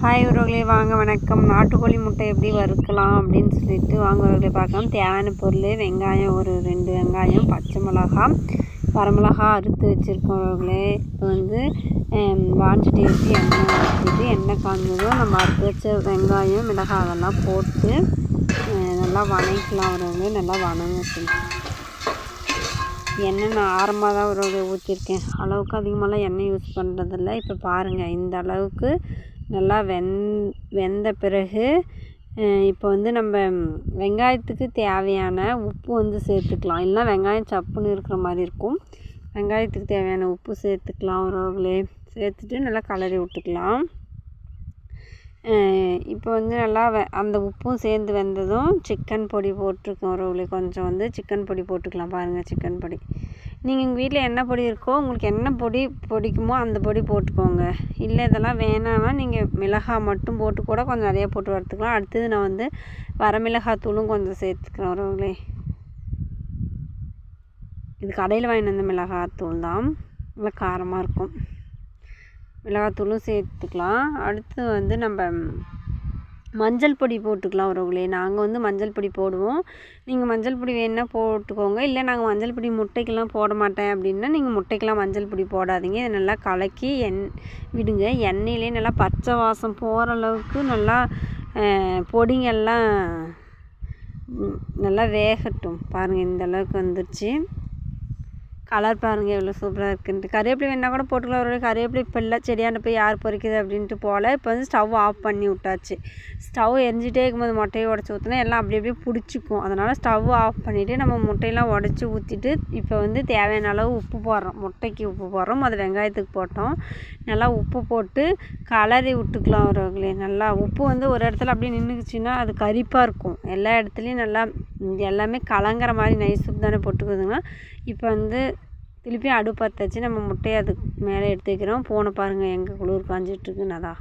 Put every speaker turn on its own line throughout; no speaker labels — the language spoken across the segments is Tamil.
ஹாய் உறவுகளே வாங்க வணக்கம். நாட்டுக்கோழி முட்டை எப்படி வறுக்கலாம் அப்படின்னு சொல்லிட்டு வாங்க உறவுகளை பார்க்கலாம். தேவையான பொருள் வெங்காயம் ஒரு ரெண்டு வெங்காயம் பச்சை மிளகா வரமிளகா அறுத்து வச்சுருக்கோம் உறவுகளே. இப்போ வந்து வாஞ்சிட்டு வச்சு எண்ணெய் வச்சுட்டு எண்ணெய் காய்ஞ்சதும் நம்ம அறுத்து வச்ச வெங்காயம் மிளகாய் அதெல்லாம் போட்டு நல்லா வணக்கலாம் உறவுகளே. நல்லா வணங்க. எண்ணெய் நான் ஆரம்பமாக தான் உறவுகளை ஊற்றிருக்கேன் அளவுக்கு அதிகமாகலாம் எண்ணெய் யூஸ் பண்ணுறதில்ல இப்போ பாருங்கள் இந்த அளவுக்கு நல்லா வெந் வெந்த பிறகு இப்போ வந்து நம்ம வெங்காயத்துக்கு தேவையான உப்பு வந்து சேர்த்துக்கலாம். இல்லைனா வெங்காயம் சப்புன்னு இருக்கிற மாதிரி இருக்கும். வெங்காயத்துக்கு தேவையான உப்பு சேர்த்துக்கலாம் உறவுகளே சேர்த்துட்டு நல்லா கலரி விட்டுக்கலாம். இப்போ வந்து நல்லா வெ அந்த உப்பும் சேர்ந்து வெந்ததும் சிக்கன் பொடி போட்டிருக்கோம் உறவுகளே. கொஞ்சம் வந்து சிக்கன் பொடி போட்டுக்கலாம் பாருங்கள் சிக்கன் பொடி. நீங்கள் எங்கள் வீட்டில் என்ன பொடி இருக்கோ உங்களுக்கு என்ன பொடி பிடிக்குமோ அந்த பொடி போட்டுக்கோங்க. இல்லை இதெல்லாம் வேணாம்னா நீங்கள் மிளகாய் மட்டும் போட்டு கூட கொஞ்சம் நிறையா போட்டு வறுத்துக்கலாம். அடுத்தது நான் வந்து வரமிளகாய் தூளும் கொஞ்சம் சேர்த்துக்கிறேன் உறவுகளே. இது கடையில் வாங்கிட்டு வந்த மிளகாய் தூள் தான். நல்லா காரமாக இருக்கும். மிளகாத்தூளும் சேர்த்துக்கலாம். அடுத்து வந்து நம்ம மஞ்சள் பொடி போட்டுக்கலாம் உறவுகளே. நாங்கள் வந்து மஞ்சள் பொடி போடுவோம். நீங்கள் மஞ்சள் பொடி வேணுன்னா போட்டுக்கோங்க. இல்லை நாங்கள் மஞ்சள் பொடி முட்டைக்கெல்லாம் போட மாட்டேன் அப்படின்னா நீங்கள் முட்டைக்கெல்லாம் மஞ்சள் பொடி போடாதீங்க. இதை நல்லா கலக்கி எண் விடுங்க. எண்ணெயிலே நல்லா பச்சை வாசம் போகிற அளவுக்கு நல்லா பொடிங்கெல்லாம் நல்லா வேகட்டும். பாருங்கள் இந்த அளவுக்கு வந்துருச்சு. கலர் பாருங்கள் எவ்வளோ சூப்பராக இருக்குன்ட்டு. கருவேப்பிலை வேணால் கூட போட்டுக்கலாம் ஒரு கருவேப்பிலை இப்போ இல்லை செடியாண்ட போய் யார் பொறிக்குது அப்படின்ட்டு போல். இப்போ வந்து ஸ்டவ் ஆஃப் பண்ணி விட்டாச்சு. ஸ்டவ் எரிஞ்சிட்டே இருக்கும்போது முட்டையை உடச்சி ஊற்றினா எல்லாம் அப்படி அப்படியே பிடிச்சிக்கும். அதனால் ஸ்டவ் ஆஃப் பண்ணிவிட்டு நம்ம முட்டையெல்லாம் உடச்சி ஊற்றிட்டு இப்போ வந்து தேவையான அளவு உப்பு போடுறோம். முட்டைக்கு உப்பு போடுறோம். அது வெங்காயத்துக்கு போட்டோம். நல்லா உப்பு போட்டு கலரி விட்டுக்கலாம் ஒரு நல்லா உப்பு வந்து ஒரு இடத்துல அப்படியே நின்றுக்குச்சின்னா அது கரிப்பாக இருக்கும். எல்லா இடத்துலையும் நல்லா எல்லாமே கலங்கிற மாதிரி நைஸ் தானே போட்டுக்குதுங்க. இப்போ வந்து திருப்பி அடுப்பு பற்ற வச்சு நம்ம முட்டையை அதுக்கு மேலே எடுத்து வைக்கிறோம் போன பாருங்கள் எங்கே குளிர் காஞ்சிட்ருக்குன்னு அதான்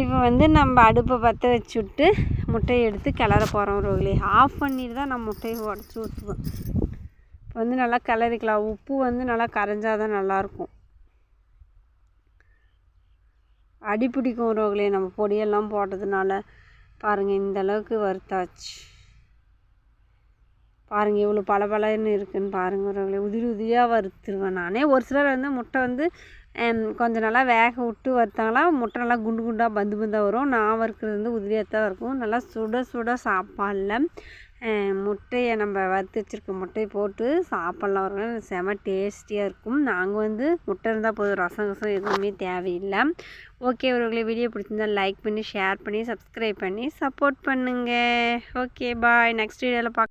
இப்போ வந்து நம்ம அடுப்பை பற்ற வச்சு விட்டு முட்டையை எடுத்து கிளற போகிறோம் ரோகிலி. ஆஃப் பண்ணிட்டு தான் நான் முட்டையை உடச்சி ஊற்றுவேன் இப்போ வந்து நல்லா கிளறிக்கலாம். உப்பு வந்து நல்லா கரைஞ்சால் தான் நல்லாயிருக்கும். அடி பிடிக்கும் ரோகிலே நம்ம பொடியெல்லாம் போட்டதுனால. பாருங்கள் இந்த அளவுக்கு வறுத்தாச்சு. பாருங்கள் இவ்வளோ பளபளன்னு இருக்குதுன்னு பாருங்கள் ஒரு உதிரி உதிரியாக வறுத்துருவேன் நானே. ஒரு சிலர் வந்து முட்டை வந்து கொஞ்சம் நல்லா வேக விட்டு வறுத்தாங்களா முட்டை நல்லா குண்டு குண்டாக பந்து பந்தாக வரும். நான் வறுக்கிறது வந்து உதிரியாக தான் இருக்கும் நல்லா சுட சுட சாப்பாடில். முட்டையை நம்ம வறுத்து வச்சுருக்க முட்டையை போட்டு சாப்பிட்லாம் வரும் செம டேஸ்டியாக இருக்கும். நாங்கள் வந்து முட்டை இருந்தால் போதும். ரசம் ரசம் எதுவுமே தேவையில்லை. ஓகே ஒருவர்களே வீடியோ பிடிச்சிருந்தால் லைக் பண்ணி ஷேர் பண்ணி சப்ஸ்கிரைப் பண்ணி சப்போர்ட் பண்ணுங்கள் ஓகே பாய் நெக்ஸ்ட் வீடியோவில் பார்க்க